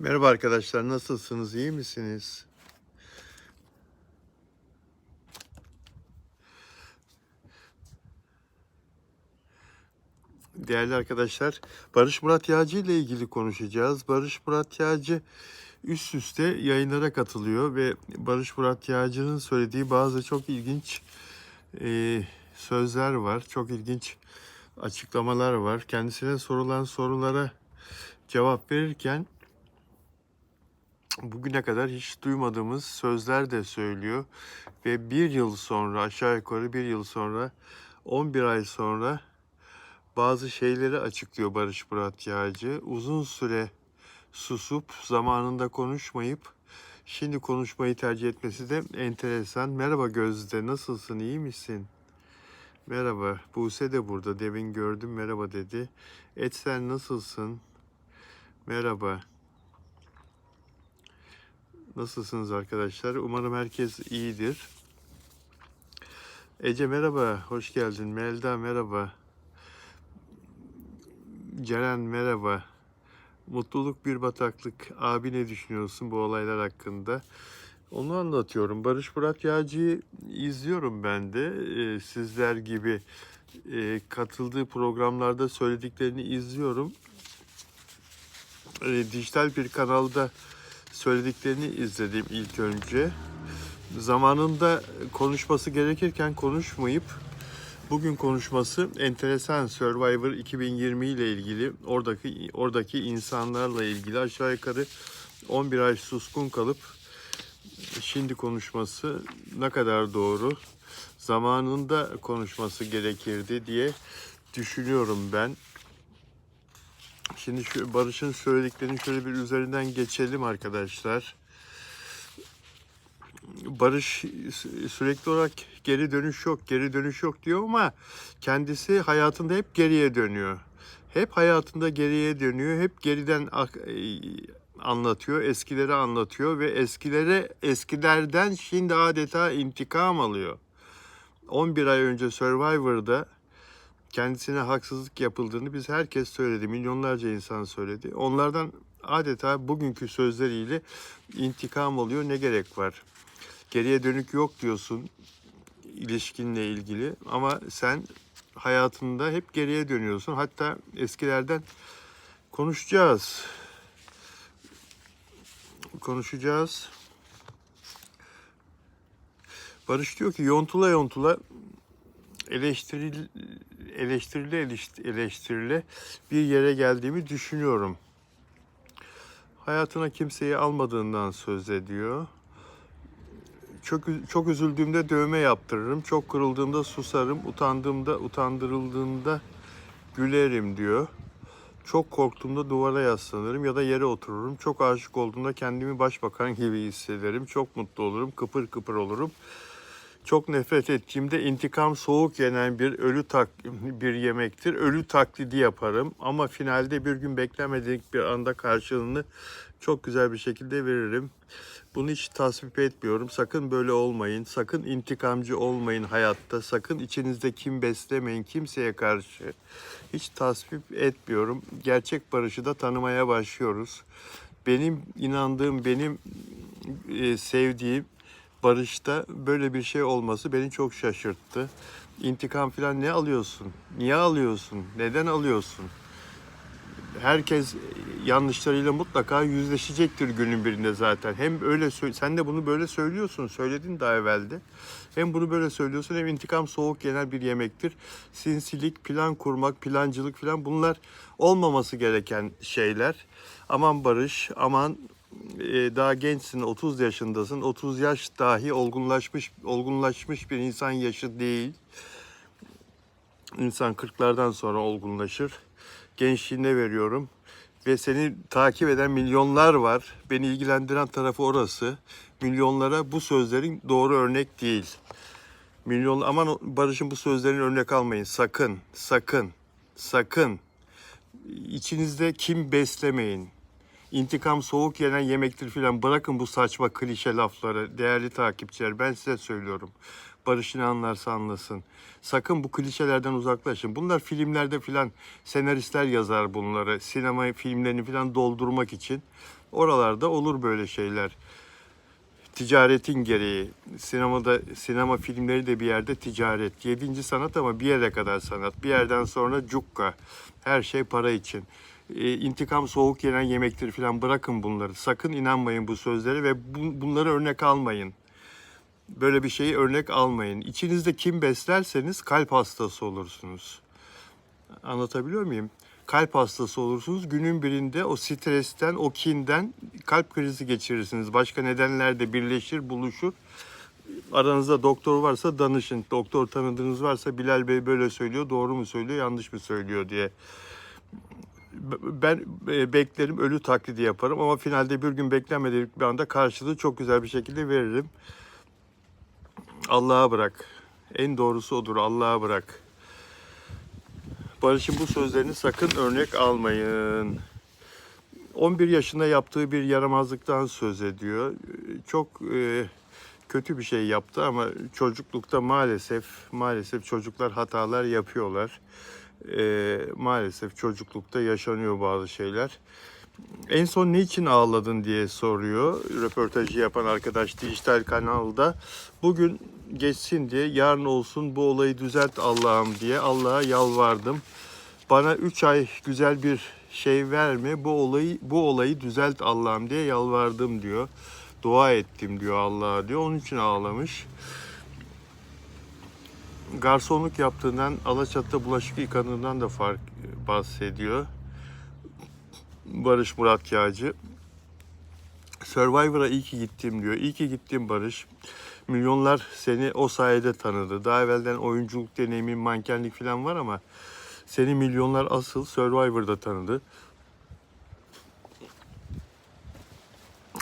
Merhaba arkadaşlar, nasılsınız? İyi misiniz? Değerli arkadaşlar, Barış Murat Yağcı ile ilgili konuşacağız. Barış Murat Yağcı üst üste yayınlara katılıyor ve Barış Murat Yağcı'nın söylediği bazı çok ilginç e, sözler var. Çok ilginç açıklamalar var. Kendisine sorulan sorulara cevap verirken bugüne kadar hiç duymadığımız sözler de söylüyor. Ve bir yıl sonra aşağı yukarı bir yıl sonra 11 ay sonra bazı şeyleri açıklıyor Barış Murat Yağcı. Uzun süre susup zamanında konuşmayıp şimdi konuşmayı tercih etmesi de enteresan. Merhaba Gözde nasılsın iyi misin? Merhaba Buse de burada demin gördüm merhaba dedi. Etsen nasılsın? Merhaba. Nasılsınız arkadaşlar? Umarım herkes iyidir. Ece merhaba, hoş geldin. Melda merhaba. Ceren merhaba. Mutluluk bir bataklık. Abi ne düşünüyorsun bu olaylar hakkında? Onu anlatıyorum. Barış Murat Yağcı'yı izliyorum ben de. Ee, sizler gibi e, katıldığı programlarda söylediklerini izliyorum. Ee, dijital bir kanalda söylediklerini izledim ilk önce. Zamanında konuşması gerekirken konuşmayıp bugün konuşması enteresan Survivor 2020 ile ilgili oradaki oradaki insanlarla ilgili aşağı yukarı 11 ay suskun kalıp şimdi konuşması ne kadar doğru zamanında konuşması gerekirdi diye düşünüyorum ben. Şimdi şu Barış'ın söylediklerini şöyle bir üzerinden geçelim arkadaşlar. Barış sü- sürekli olarak geri dönüş yok, geri dönüş yok diyor ama kendisi hayatında hep geriye dönüyor. Hep hayatında geriye dönüyor, hep geriden e, anlatıyor, eskileri anlatıyor ve eskilere eskilerden şimdi adeta intikam alıyor. 11 ay önce Survivor'da kendisine haksızlık yapıldığını biz herkes söyledi. Milyonlarca insan söyledi. Onlardan adeta bugünkü sözleriyle intikam alıyor. Ne gerek var? Geriye dönük yok diyorsun ilişkinle ilgili ama sen hayatında hep geriye dönüyorsun. Hatta eskilerden konuşacağız. Konuşacağız. Barış diyor ki yontula yontula eleştiril, eleştirile eleşt- eleştirile bir yere geldiğimi düşünüyorum. Hayatına kimseyi almadığından söz ediyor. Çok, çok üzüldüğümde dövme yaptırırım. Çok kırıldığımda susarım. Utandığımda, utandırıldığında gülerim diyor. Çok korktuğumda duvara yaslanırım ya da yere otururum. Çok aşık olduğumda kendimi başbakan gibi hissederim. Çok mutlu olurum, kıpır kıpır olurum. Çok nefret ettiğimde intikam soğuk yenen bir ölü tak bir yemektir. Ölü taklidi yaparım ama finalde bir gün beklemedik bir anda karşılığını çok güzel bir şekilde veririm. Bunu hiç tasvip etmiyorum. Sakın böyle olmayın. Sakın intikamcı olmayın hayatta. Sakın içinizde kim beslemeyin kimseye karşı. Hiç tasvip etmiyorum. Gerçek barışı da tanımaya başlıyoruz. Benim inandığım, benim sevdiğim barışta böyle bir şey olması beni çok şaşırttı. İntikam falan ne alıyorsun? Niye alıyorsun? Neden alıyorsun? Herkes yanlışlarıyla mutlaka yüzleşecektir günün birinde zaten. Hem öyle sen de bunu böyle söylüyorsun. Söyledin daha evvelde. Hem bunu böyle söylüyorsun hem intikam soğuk yenen bir yemektir. Sinsilik, plan kurmak, plancılık falan bunlar olmaması gereken şeyler. Aman barış, aman daha gençsin, 30 yaşındasın. 30 yaş dahi olgunlaşmış olgunlaşmış bir insan yaşı değil. İnsan 40'lardan sonra olgunlaşır. Gençliğine veriyorum. Ve seni takip eden milyonlar var. Beni ilgilendiren tarafı orası. Milyonlara bu sözlerin doğru örnek değil. Milyon aman Barış'ın bu sözlerini örnek almayın. Sakın, sakın, sakın. İçinizde kim beslemeyin. İntikam soğuk yenen yemektir filan. Bırakın bu saçma klişe lafları değerli takipçiler. Ben size söylüyorum. Barış ne anlarsa anlasın. Sakın bu klişelerden uzaklaşın. Bunlar filmlerde filan senaristler yazar bunları. Sinema filmlerini filan doldurmak için. Oralarda olur böyle şeyler. Ticaretin gereği. Sinemada sinema filmleri de bir yerde ticaret. Yedinci sanat ama bir yere kadar sanat. Bir yerden sonra cukka. Her şey para için. E, intikam soğuk yenen yemektir filan bırakın bunları. Sakın inanmayın bu sözlere ve bu- bunları örnek almayın. Böyle bir şeyi örnek almayın. İçinizde kim beslerseniz kalp hastası olursunuz. Anlatabiliyor muyum? Kalp hastası olursunuz. Günün birinde o stresten, o kinden kalp krizi geçirirsiniz. Başka nedenler de birleşir, buluşur. Aranızda doktor varsa danışın. Doktor tanıdığınız varsa Bilal Bey böyle söylüyor, doğru mu söylüyor, yanlış mı söylüyor diye. Ben e, beklerim, ölü taklidi yaparım ama finalde bir gün beklenmedik bir anda karşılığı çok güzel bir şekilde veririm. Allah'a bırak. En doğrusu odur. Allah'a bırak. Barış'ın bu sözlerini sakın örnek almayın. 11 yaşında yaptığı bir yaramazlıktan söz ediyor. Çok e, kötü bir şey yaptı ama çocuklukta maalesef maalesef çocuklar hatalar yapıyorlar. E, maalesef çocuklukta yaşanıyor bazı şeyler. En son ne için ağladın diye soruyor röportajı yapan arkadaş dijital kanalda. Bugün geçsin diye yarın olsun bu olayı düzelt Allah'ım diye Allah'a yalvardım. Bana 3 ay güzel bir şey verme bu olayı bu olayı düzelt Allah'ım diye yalvardım diyor. Dua ettim diyor Allah'a diyor. Onun için ağlamış. Garsonluk yaptığından Alaçatı'da bulaşık yıkadığından da fark bahsediyor. Barış Murat Yağcı. Survivor'a iyi ki gittim diyor. İyi ki gittim Barış. Milyonlar seni o sayede tanıdı. Daha evvelden oyunculuk deneyimin, mankenlik falan var ama seni milyonlar asıl Survivor'da tanıdı.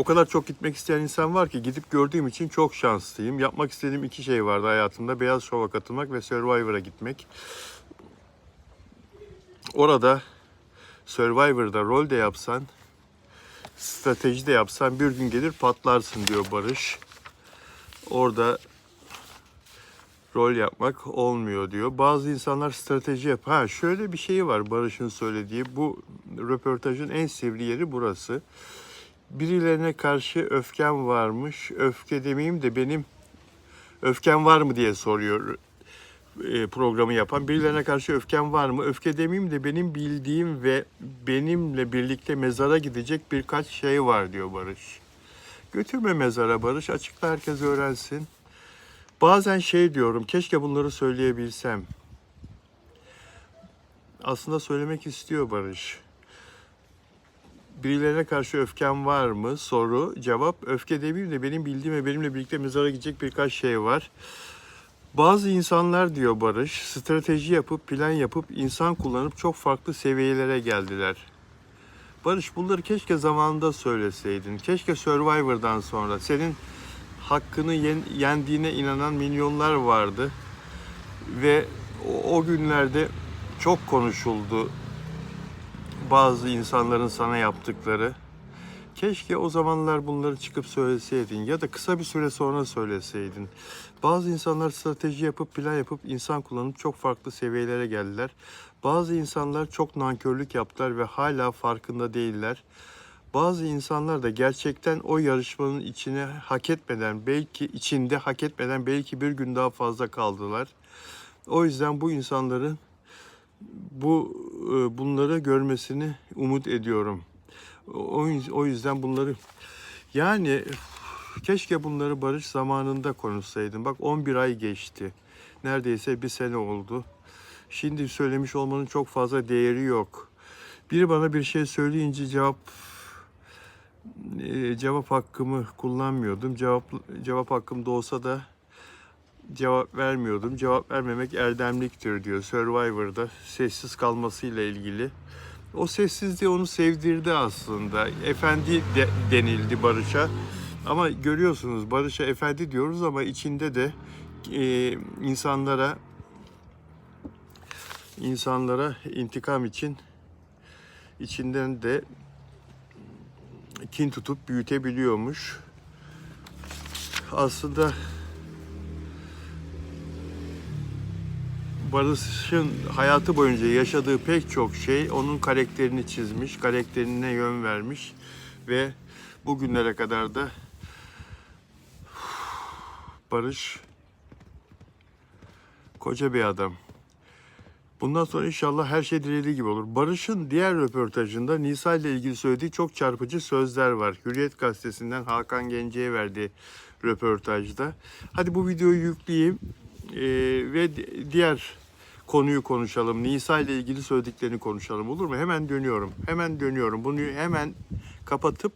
O kadar çok gitmek isteyen insan var ki gidip gördüğüm için çok şanslıyım. Yapmak istediğim iki şey vardı hayatımda. Beyaz Şov'a katılmak ve Survivor'a gitmek. Orada Survivor'da rol de yapsan, strateji de yapsan bir gün gelir patlarsın diyor Barış. Orada rol yapmak olmuyor diyor. Bazı insanlar strateji yap. Ha şöyle bir şey var Barış'ın söylediği. Bu röportajın en sivri yeri burası. Birilerine karşı öfkem varmış. Öfke demeyeyim de benim öfkem var mı diye soruyor e, programı yapan. Birilerine karşı öfkem var mı? Öfke demeyeyim de benim bildiğim ve benimle birlikte mezara gidecek birkaç şey var diyor Barış. Götürme mezara Barış. Açıkla herkes öğrensin. Bazen şey diyorum. Keşke bunları söyleyebilsem. Aslında söylemek istiyor Barış. Birilerine karşı öfkem var mı? Soru, cevap. Öfke demeyeyim de benim bildiğim ve benimle birlikte mezara gidecek birkaç şey var. Bazı insanlar diyor Barış, strateji yapıp, plan yapıp, insan kullanıp çok farklı seviyelere geldiler. Barış bunları keşke zamanında söyleseydin. Keşke Survivor'dan sonra senin hakkını yen- yendiğine inanan milyonlar vardı. Ve o günlerde çok konuşuldu bazı insanların sana yaptıkları. Keşke o zamanlar bunları çıkıp söyleseydin ya da kısa bir süre sonra söyleseydin. Bazı insanlar strateji yapıp plan yapıp insan kullanıp çok farklı seviyelere geldiler. Bazı insanlar çok nankörlük yaptılar ve hala farkında değiller. Bazı insanlar da gerçekten o yarışmanın içine hak etmeden belki içinde hak etmeden belki bir gün daha fazla kaldılar. O yüzden bu insanların bu bunları görmesini umut ediyorum. O, o yüzden bunları yani keşke bunları barış zamanında konuşsaydım. Bak 11 ay geçti. Neredeyse bir sene oldu. Şimdi söylemiş olmanın çok fazla değeri yok. Biri bana bir şey söyleyince cevap e, cevap hakkımı kullanmıyordum. Cevap cevap hakkım da olsa da cevap vermiyordum. Cevap vermemek erdemliktir diyor Survivor'da sessiz kalmasıyla ilgili. O sessizliği onu sevdirdi aslında. Efendi de, denildi Barış'a. Ama görüyorsunuz Barış'a efendi diyoruz ama içinde de e, insanlara insanlara intikam için içinden de kin tutup büyütebiliyormuş. Aslında Barış'ın hayatı boyunca yaşadığı pek çok şey onun karakterini çizmiş, karakterine yön vermiş ve bugünlere kadar da Barış koca bir adam. Bundan sonra inşallah her şey dilediği gibi olur. Barış'ın diğer röportajında Nisa ile ilgili söylediği çok çarpıcı sözler var. Hürriyet gazetesinden Hakan Gence'ye verdiği röportajda. Hadi bu videoyu yükleyeyim ee, ve di- diğer konuyu konuşalım. Nisa ile ilgili söylediklerini konuşalım olur mu? Hemen dönüyorum. Hemen dönüyorum. Bunu hemen kapatıp